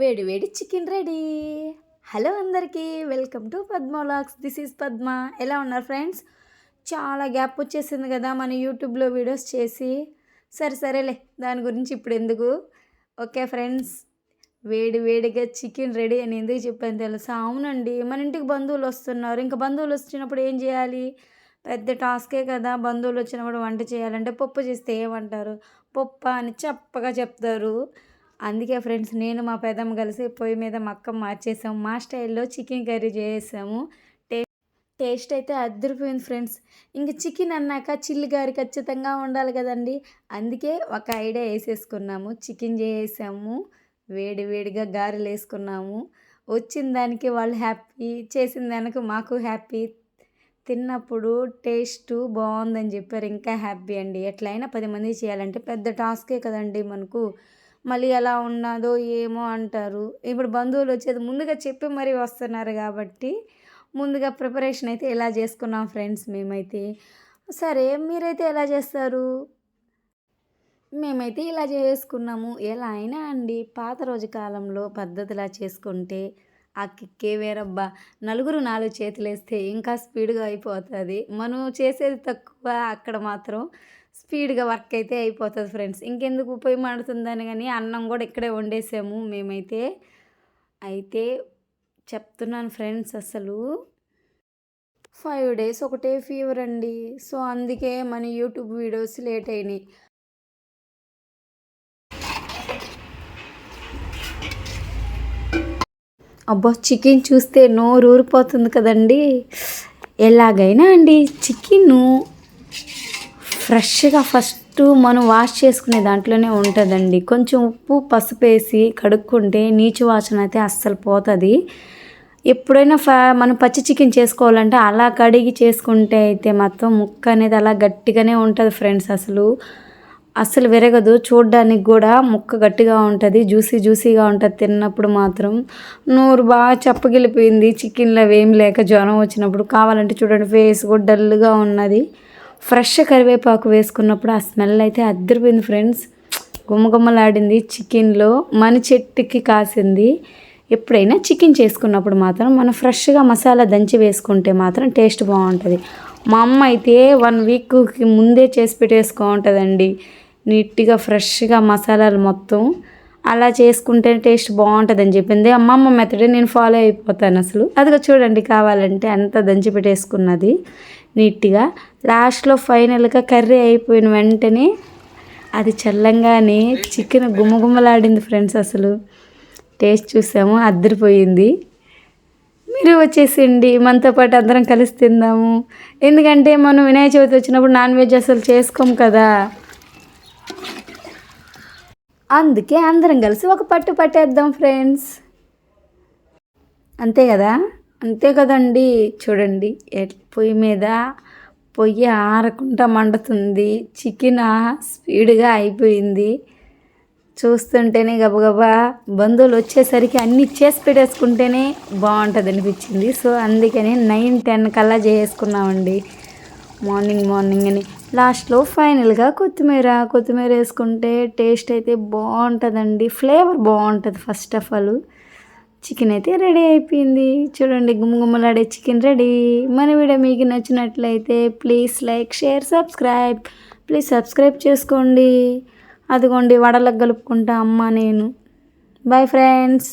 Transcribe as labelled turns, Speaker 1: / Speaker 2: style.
Speaker 1: వేడి వేడి chicken ready. Hello అందరికీ welcome to Padma vlogs this is Padma. ఎలా ఉన్నారు ఫ్రెండ్స్? చాలా గ్యాప్ వచ్చేసింది కదా మన యూట్యూబ్లో వీడియోస్ చేసి. సరే సరేలే. దాని గురించి ఇప్పుడు ఎందుకు? ఓకే ఫ్రెండ్స్ వేడి వేడిగా చికెన్ రెడీ అని ఎందుకు చెప్పాను తెలుసా? అవునండి మన ఇంటికి బంధువులు వస్తున్నారు. ఇంకా బంధువులు వచ్చినప్పుడు ఏం చేయాలి? పెద్ద టాస్కే కదా. బంధువులు వచ్చినప్పుడు వంట చేయాలంటే పప్పు చేస్తే ఏమంటారు? పప్ప అని చప్పగా చెప్తారు. అందుకే ఫ్రెండ్స్ నేను మా పెదమ్మ కలిసి పొయ్యి మీద మక్క మార్చేసాము మా స్టైల్లో చికెన్ కర్రీ చేసాము. టే టేస్ట్ అయితే అద్దరిపోయింది ఫ్రెండ్స్. ఇంక చికెన్ అన్నాక చిల్లి గారి ఖచ్చితంగా ఉండాలి కదండి. అందుకే ఒక ఐడియా వేసేసుకున్నాము. చికెన్ చేసేసాము వేడి వేడిగా గారెలు వేసుకున్నాము. వచ్చిన దానికి వాళ్ళు హ్యాపీ చేసిన దానికి మాకు హ్యాపీ. తిన్నప్పుడు టేస్ట్ బాగుందని చెప్పారు. ఇంకా హ్యాపీ అండి. ఎట్లయినా పది మంది చేయాలంటే పెద్ద టాస్కే కదండి మనకు. మళ్ళీ ఎలా ఉన్నదో ఏమో అంటారు. ఇప్పుడు బంధువులు వచ్చేది ముందుగా చెప్పి మరీ వస్తున్నారు కాబట్టి ముందుగా ప్రిపరేషన్ అయితే ఎలా చేసుకున్నాం ఫ్రెండ్స్ మేమైతే. సరే మీరైతే ఎలా చేస్తారు? మేమైతే ఇలా చేసుకున్నాము. ఎలా అయినా అండి పాత రోజు కాలంలో పద్ధతిలా చేసుకుంటే ఆ కిక్కే వేరబ్బా. నలుగురు నాలుగు చేతులు వేస్తే ఇంకా స్పీడ్గా అయిపోతుంది. మనం చేసేది తక్కువ అక్కడ మాత్రం స్పీడ్గా వర్క్ అయితే అయిపోతుంది ఫ్రెండ్స్. ఇంకెందుకు ఉపయోగపడుతుందని కానీ అన్నం కూడా ఇక్కడే వండేసాము మేమైతే. అయితే చెప్తున్నాను ఫ్రెండ్స్ అసలు. ఫైవ్ డేస్ ఒకటే ఫీవర్ అండి. సో అందుకే మన యూట్యూబ్ వీడియోస్ లేట్ అయినాయి. అబ్బా చికెన్ చూస్తే నోరు ఊరిపోతుంది కదండి. ఎలాగైనా అండి చికెను. ఫ్రెష్గా ఫస్ట్ మనం వాష్ చేసుకునే దాంట్లోనే ఉంటుందండి. కొంచెం ఉప్పు పసుపు వేసి కడుక్కుంటే నీచు వాసన అయితే అస్సలు పోతుంది. ఎప్పుడైనా ఫ మనం పచ్చి చికెన్ చేసుకోవాలంటే అలా కడిగి చేసుకుంటే అయితే మొత్తం ముక్క అనేది అలా గట్టిగానే ఉంటుంది ఫ్రెండ్స్ అసలు. అస్సలు విరగదు. చూడడానికి కూడా ముక్క గట్టిగా ఉంటుంది జ్యూసీ జ్యూసీగా ఉంటుంది తిన్నప్పుడు మాత్రం. నోరు బాగా చప్పగిలిపోయింది. చికెన్లో ఏం లేక జ్వరం వచ్చినప్పుడు కావాలంటే చూడండి ఫేస్ కూడా డల్గా ఉన్నది. ఫ్రెష్ కరివేపాకు వేసుకున్నప్పుడు ఆ స్మెల్ అయితే అద్దరిపోయింది ఫ్రెండ్స్. గుమ్మగుమ్మలాడింది చికెన్లో. మన చెట్టుకి కాసింది. ఎప్పుడైనా చికెన్ చేసుకున్నప్పుడు మాత్రం మనం ఫ్రెష్గా మసాలా దంచి వేసుకుంటే మాత్రం టేస్ట్ బాగుంటుంది. మా అమ్మ అయితే వన్ వీక్కి ముందే చేసి పెట్టేసుకో నీట్గా ఫ్రెష్గా మసాలాలు మొత్తం. అలా చేసుకుంటే టేస్ట్ బాగుంటుందని చెప్పింది. అమ్మమ్మ మెథడే నేను ఫాలో అయిపోతాను అసలు. అదిగా చూడండి కావాలంటే అంత దంచి పెట్టేసుకున్నది. నీట్గా. లాస్ట్లో ఫైనల్గా కర్రీ అయిపోయిన వెంటనే అది చల్లంగానే చికెన్ గుమ్మగుమ్మలాడింది ఫ్రెండ్స్ అసలు. టేస్ట్ చూసాము అద్దరిపోయింది. మీరు వచ్చేసిండి మనతో పాటు అందరం కలిసి తిందాము. ఎందుకంటే మనం వినాయక చవితి వచ్చినప్పుడు నాన్ వెజ్ అసలు చేసుకోము కదా. అందుకే అందరం కలిసి ఒక పట్టు పట్టేద్దాం ఫ్రెండ్స్. అంతే కదా? అంతే కదండి. చూడండి పొయ్యి మీద పొయ్యి ఆరకుండా మండుతుంది. చికెన్ స్పీడ్గా అయిపోయింది. చూస్తుంటేనే గబగబా బంధువులు వచ్చేసరికి అన్ని చేసి పెట్టేసుకుంటేనే బాగుంటుంది అనిపించింది. సో అందుకని నైన్ టెన్ కల్లా చేసుకున్నామండి. మార్నింగ్ మార్నింగ్ అని. లాస్ట్లో ఫైనల్గా కొత్తిమీర కొత్తిమీర వేసుకుంటే టేస్ట్ అయితే బాగుంటుందండి. ఫ్లేవర్ బాగుంటుంది ఫస్ట్ ఆఫ్ ఆల్. చికెన్ అయితే రెడీ అయిపోయింది. చూడండి గుమ్మగుమ్మలాడే చికెన్ రెడీ. మన వీడియో మీకు నచ్చినట్లయితే please like share subscribe. Please subscribe చేసుకోండి. అదిగోండి వడలకు కలుపుకుంటా అమ్మ నేను. Bye friends.